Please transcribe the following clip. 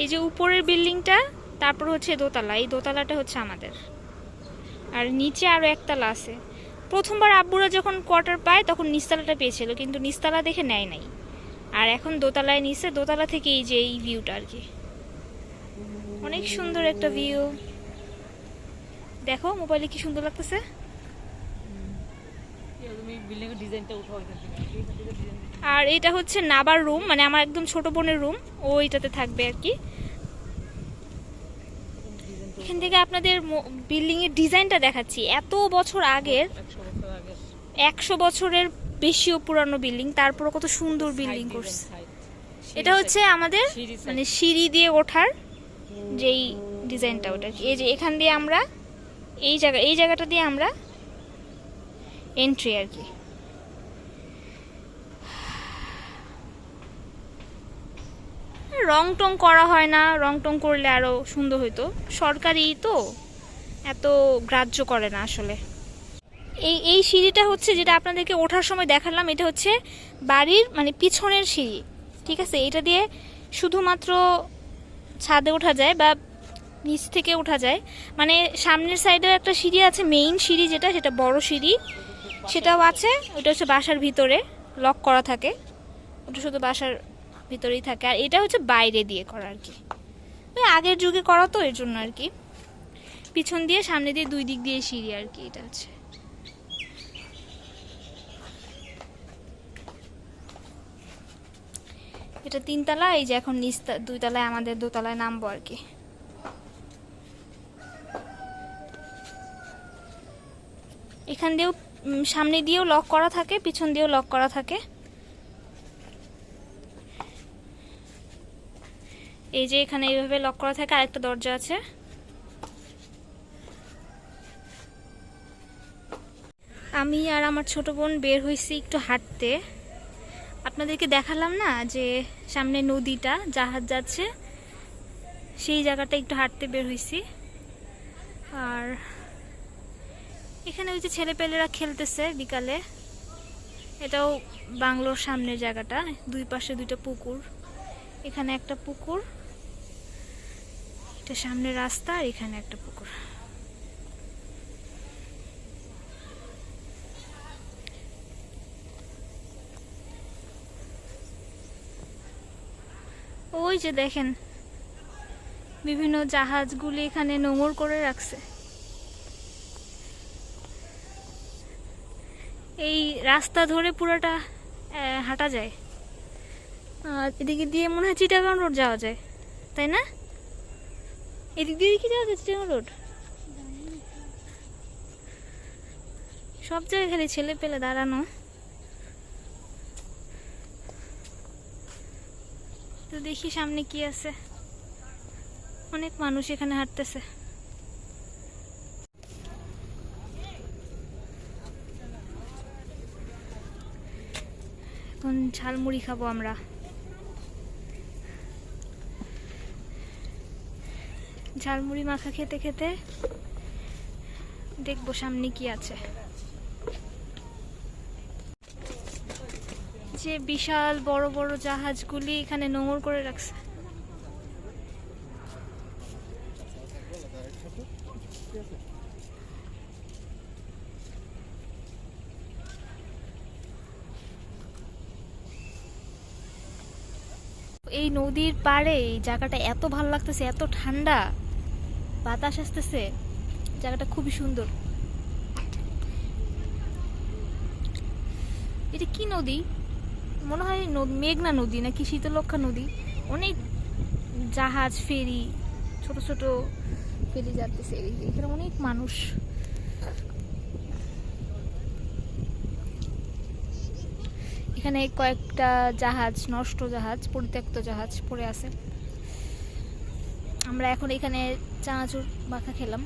এই যে উপরের বিল্ডিংটা, তারপর হচ্ছে দোতলা, এই দোতলাটা হচ্ছে আমাদের। আর নিচে আরও একতলা আছে। প্রথমবার আব্বুরা যখন কোয়ার্টার পায়, তখন নিচতলাটা পেয়েছিল, কিন্তু নিচতলা দেখে নেয় নাই। আর এখন দোতলায় নিচে, দোতলা থেকে এই যে এই ভিউটা আর কি। অনেক সুন্দর একটা ভিউ দেখো মোবাইলে কি সুন্দর লাগতেছে তুমি বিল্ডিং এর ডিজাইনটা উঠাও এখান থেকে এখান থেকে ডিজাইন আর এটা হচ্ছে নাবার রুম মানে আমার একদম ছোট বোনের রুম ও এটাতে থাকবে আর কি। এখান থেকে আপনাদের বিল্ডিং এর ডিজাইনটা দেখাচ্ছি। এত বছর আগের একশো বছরের বেশিও পুরানো বিল্ডিং তারপরে কত সুন্দর বিল্ডিং করছে। এটা হচ্ছে আমাদের মানে সিঁড়ি দিয়ে ওঠার যেই ডিজাইনটা ওটা। এই যে এখান দিয়ে আমরা এই জায়গা এই জায়গাটা দিয়ে আমরা এন্ট্রি আর কি। রং টং করা হয় না রং টং করলে আরও সুন্দর হইতো। সরকারি তো, এত গ্রাহ্য করে না আসলে। এই এই সিঁড়িটা হচ্ছে যেটা আপনাদেরকে ওঠার সময় দেখালাম, এটা হচ্ছে বাড়ির মানে পিছনের সিঁড়ি, ঠিক আছে? এটা দিয়ে শুধুমাত্র ছাদে ওঠা যায় বা নিচ থেকে ওঠা যায়। মানে সামনের সাইডেও একটা সিঁড়ি আছে মেইন সিঁড়ি যেটা, সেটা বড় সিঁড়ি। সেটাও আছে, ওটা হচ্ছে বাসার ভিতরে লক করা থাকে। ওটা শুধু বাসার ভিতরেই থাকে। আর এটা হচ্ছে বাইরে দিয়ে করা আর কি। ওই আগের যুগে করা তো, এর জন্য আর কি। পিছন দিয়ে, সামনে দিয়ে, দুই দিক দিয়ে সিঁড়ি আর কি এটা আছে। এটা তিনতলা, এই যে এখন নিচ দুই তলায় আমাদের দোতলায় নামবো আর কি। এখান দিয়েও সামনে দিয়েও লক করা থাকে, পিছন দিয়েও লক করা থাকে। এই যে এখানে এইভাবে লক করা থাকে, আরেকটা দরজা আছে। আমি আর আমার ছোট বোন বের হয়েছি একটু হাঁটতে। আপনাদেরকে দেখালাম না যে সামনে নদীটা, জাহাজ যাচ্ছে। সেই জায়গাটা একটু হাঁটতে বের হয়েছি আর এখানে ওই যে ছেলেপেলেরা খেলতেছে বিকালে। এটাও বাংলোর সামনের জায়গাটা, দুই পাশে দুইটা পুকুর। এখানে একটা পুকুর, এটা সামনে রাস্তা, আর এখানে একটা পুকুর। ওই যে দেখেন, বিভিন্ন জাহাজগুলি এখানে নোঙর করে রাখছে। এই রাস্তা ধরে পুরোটা হাঁটা যায়। আর এদিকে দিয়ে মনে হয় চিটাগাং রোড যাওয়া যায়, তাই না? এদিক দিয়ে কি যাওয়া যায় চিটাগাং রোড? সব জায়গায় খালি ছেলে পেলে দাঁড়ানো। তো দেখি সামনে কি আছে। অনেক মানুষ এখানে হাঁটতেছে। এখন ঝালমুড়ি খাব আমরা। ঝালমুড়ি মাখা খেতে খেতে দেখব সামনে কি আছে। যে বিশাল বড় বড় জাহাজগুলি এখানে নোঙর করে রাখছে। এই নদীর পাড়ে এই জায়গাটা এত ভালো লাগতেছে, এত ঠান্ডা। বাতাস আসতেছে। জায়গাটা খুবই সুন্দর। এটা কি নদী? মনে হয় মেঘনা নদী নাকি শীতলক্ষা নদী? অনেক জাহাজ, ফেরি, ছোট ছোট ফেরি যাচ্ছে এখানে অনেক মানুষ। এখানে কয়েকটা জাহাজ, নষ্ট জাহাজ, পরিত্যক্ত জাহাজ পড়ে আছে। আমরা এখন এখানে চানাচুর মাখা খেলাম।